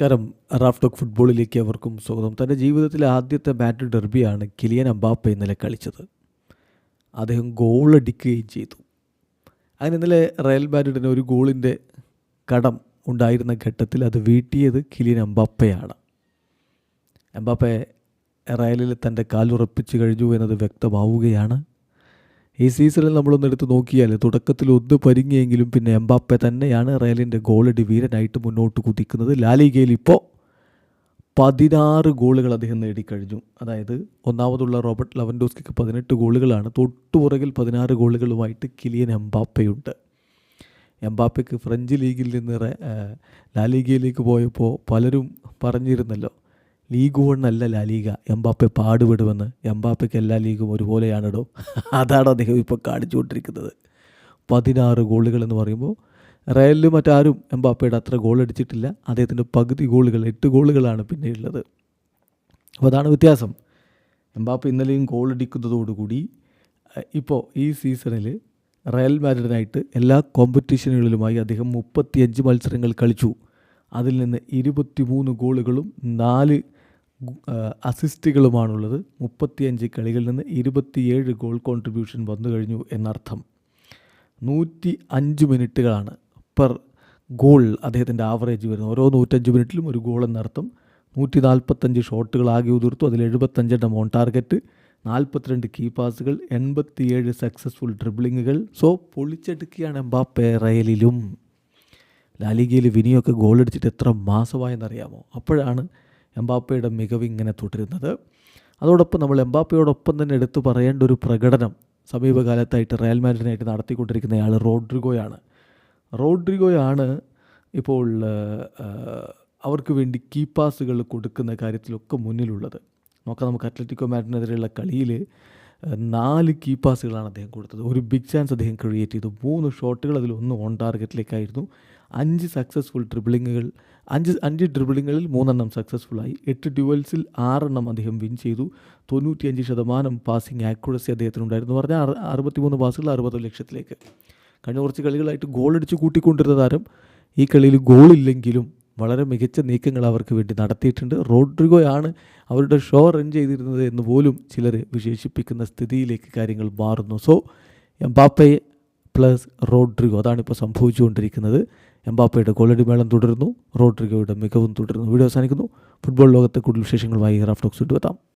നമസ്കാരം. Raf talk ഫുട്ബോളിലേക്ക് അവർക്കും സ്വാഗതം. തന്റെ ജീവിതത്തിലെ ആദ്യത്തെ ബാറ്റ് ഡെർബിയാണ് കിലിയൻ അമ്പാപ്പ ഇന്നലെ കളിച്ചത്. അദ്ദേഹം ഗോൾ അടിക്കുകയും ചെയ്തു. അങ്ങനെ ഇന്നലെ റയൽ മാഡ്രിഡിന് ഒരു ഗോളിന്റെ കടം ഉണ്ടായിരുന്ന ഘട്ടത്തിൽ അത് വീട്ടിയത് കിലിയൻ അമ്പാപ്പയാണ് എംബാപ്പെ റയലിൽ തന്റെ കാലുറപ്പിച്ച് കഴിഞ്ഞു എന്നത് വ്യക്തമാവുകയാണ്. ഈ സീസണിൽ നമ്മളൊന്ന് എടുത്ത് നോക്കിയാൽ തുടക്കത്തിൽ ഒന്ന് പരിങ്ങിയെങ്കിലും പിന്നെ എംബാപ്പെ തന്നെയാണ് റയലിന്റെ ഗോളടി വീരനായിട്ട് മുന്നോട്ട് കുതിക്കുന്നത്. ലാലിഗയിൽ ഇപ്പോൾ പതിനാറ് ഗോളുകൾ അദ്ദേഹം നേടിക്കഴിഞ്ഞു. അതായത് ഒന്നാമതുള്ള റോബർട്ട് ലവൻഡോസ്കിക്ക് പതിനെട്ട് ഗോളുകളാണ്. തൊട്ടുപുറകിൽ പതിനാറ് ഗോളുകളുമായിട്ട് കിലിയൻ എംബാപ്പയുണ്ട്. എംബാപ്പയ്ക്ക് ഫ്രഞ്ച് ലീഗിൽ നിന്ന് ലാലിഗയിലേക്ക് പോയപ്പോൾ പലരും പറഞ്ഞിരുന്നല്ലോ ലീഗ് വൺ അല്ല ലാലീഗ എംബാപ്പെ പാടുപെടുമെന്ന്. എംബാപ്പയ്ക്ക് എല്ലാ ലീഗും ഒരുപോലെയാണിടോ. അതാണ് അദ്ദേഹം ഇപ്പോൾ കാണിച്ചുകൊണ്ടിരിക്കുന്നത്. പതിനാറ് ഗോളുകൾ എന്ന് പറയുമ്പോൾ റയലിൽ മറ്റാരും എംബാപ്പയുടെ അത്ര ഗോൾ അടിച്ചിട്ടില്ല. അദ്ദേഹത്തിന്റെ പകുതി ഗോളുകൾ എട്ട് ഗോളുകളാണ് പിന്നെ ഉള്ളത് അപ്പോൾ അതാണ് വ്യത്യാസം. എംബാപ്പ ഇന്നലെയും ഗോൾ അടിക്കുന്നതോടുകൂടി ഇപ്പോൾ ഈ സീസണിൽ റയൽ മാഡ്രിഡിനായിട്ട് എല്ലാ കോമ്പറ്റീഷനുകളിലുമായി അദ്ദേഹം മുപ്പത്തിയഞ്ച് മത്സരങ്ങൾ കളിച്ചു. അതിൽ നിന്ന് ഇരുപത്തിമൂന്ന് ഗോളുകളും നാല് അസിസ്റ്റുകളുമാണുള്ളത്. മുപ്പത്തിയഞ്ച് കളികളിൽ നിന്ന് ഇരുപത്തിയേഴ് ഗോൾ കോൺട്രിബ്യൂഷൻ വന്നു കഴിഞ്ഞു എന്നർത്ഥം. നൂറ്റി അഞ്ച് മിനിറ്റുകളാണ് പെർ ഗോൾ അദ്ദേഹത്തിന്റെ ആവറേജ് വരുന്നത്. ഓരോ നൂറ്റഞ്ച് മിനിറ്റിലും ഒരു ഗോൾ എന്നർത്ഥം. നൂറ്റി നാൽപ്പത്തഞ്ച് ഷോട്ടുകൾ ആകെ ഉതിർത്തു. അതിൽ എഴുപത്തഞ്ചെണ്ണം ഓൺ ടാർഗറ്റ്. നാൽപ്പത്തിരണ്ട് കീ പാസുകൾ. എൺപത്തിയേഴ് സക്സസ്ഫുൾ ഡ്രിബ്ലിങ്ങുകൾ. സോ പൊളിച്ചെടുക്കുകയാണ് എംബാപ്പെ റയലിലും. ലാലിഗയിൽ വിനിയൊക്കെ ഗോൾ അടിച്ചിട്ട് എത്ര മാസമായെന്നറിയാമോ? അപ്പോഴാണ് എംബാപ്പയുടെ മികവ് ഇങ്ങനെ തുടരുന്നത്. അതോടൊപ്പം നമ്മൾ എംബാപ്പയോടൊപ്പം തന്നെ എടുത്തു പറയേണ്ട ഒരു പ്രകടനം സമീപകാലത്തായിട്ട് റയൽ മാഡ്രിഡിനായിട്ട് നടത്തിക്കൊണ്ടിരിക്കുന്നയാൾ റോഡ്രിഗോയാണ്. റോഡ്രിഗോയാണ് ഇപ്പോൾ അവർക്ക് വേണ്ടി കീ പാസുകൾ കൊടുക്കുന്ന കാര്യത്തിലൊക്കെ മുന്നിലുള്ളത്. നോക്കാം നമുക്ക് അത്ലറ്റിക്കോ മാഡ്രിഡിനെതിരെയുള്ള കളിയിൽ നാല് കീ പാസുകളാണ് അദ്ദേഹം കൊടുത്തത്. ഒരു ബിഗ് ചാൻസ് അദ്ദേഹം ക്രിയേറ്റ് ചെയ്തു. മൂന്ന് ഷോട്ടുകൾ അതിൽ ഒന്ന് ഓൺ ടാർഗറ്റിലേക്കായിരുന്നു അഞ്ച് സക്സസ്ഫുൾ ഡ്രിബിളിങ്ങുകൾ അഞ്ച് അഞ്ച് ഡ്രിബിളിങ്ങുകളിൽ മൂന്നെണ്ണം സക്സസ്ഫുള്ളായി എട്ട് ഡ്യുവൽസിൽ ആറെണ്ണം അദ്ദേഹം വിൻ ചെയ്തു. തൊണ്ണൂറ്റിയഞ്ച് ശതമാനം പാസിംഗ് ആക്യുറസി അദ്ദേഹത്തിനുണ്ടായിരുന്നു. പറഞ്ഞാൽ അറു അറുപത്തിമൂന്ന് പാസുകൾ അറുപത് ലക്ഷത്തിലേക്ക്. കഴിഞ്ഞ കുറച്ച് കളികളായിട്ട് ഗോൾ അടിച്ച് കൂട്ടിക്കൊണ്ടിരുന്ന താരം ഈ കളിയിൽ ഗോളില്ലെങ്കിലും വളരെ മികച്ച നീക്കങ്ങൾ അവർക്ക് വേണ്ടി നടത്തിയിട്ടുണ്ട്. റോഡ്രിഗോയാണ് അവരുടെ ഷോ റൺ ചെയ്തിരുന്നത് എന്ന് പോലും ചിലർ വിശേഷിപ്പിക്കുന്ന സ്ഥിതിയിലേക്ക് കാര്യങ്ങൾ മാറുന്നു. സോ എംബാപ്പയെ പ്ലസ് റോഡ്രിഗോ അതാണ് ഇപ്പോൾ സംഭവിച്ചുകൊണ്ടിരിക്കുന്നത്. എംബാപ്പയുടെ ഗോളടി മേളം തുടരുന്നു റോഡ്രിഗോയുടെ മികവും തുടരുന്നു. വീഡിയോ അവസാനിക്കുന്നു. ഫുട്ബോൾ ലോകത്തെ കൂടുതൽ വിശേഷങ്ങളുമായി റാഫ്റ്റോക്സ് എത്താം.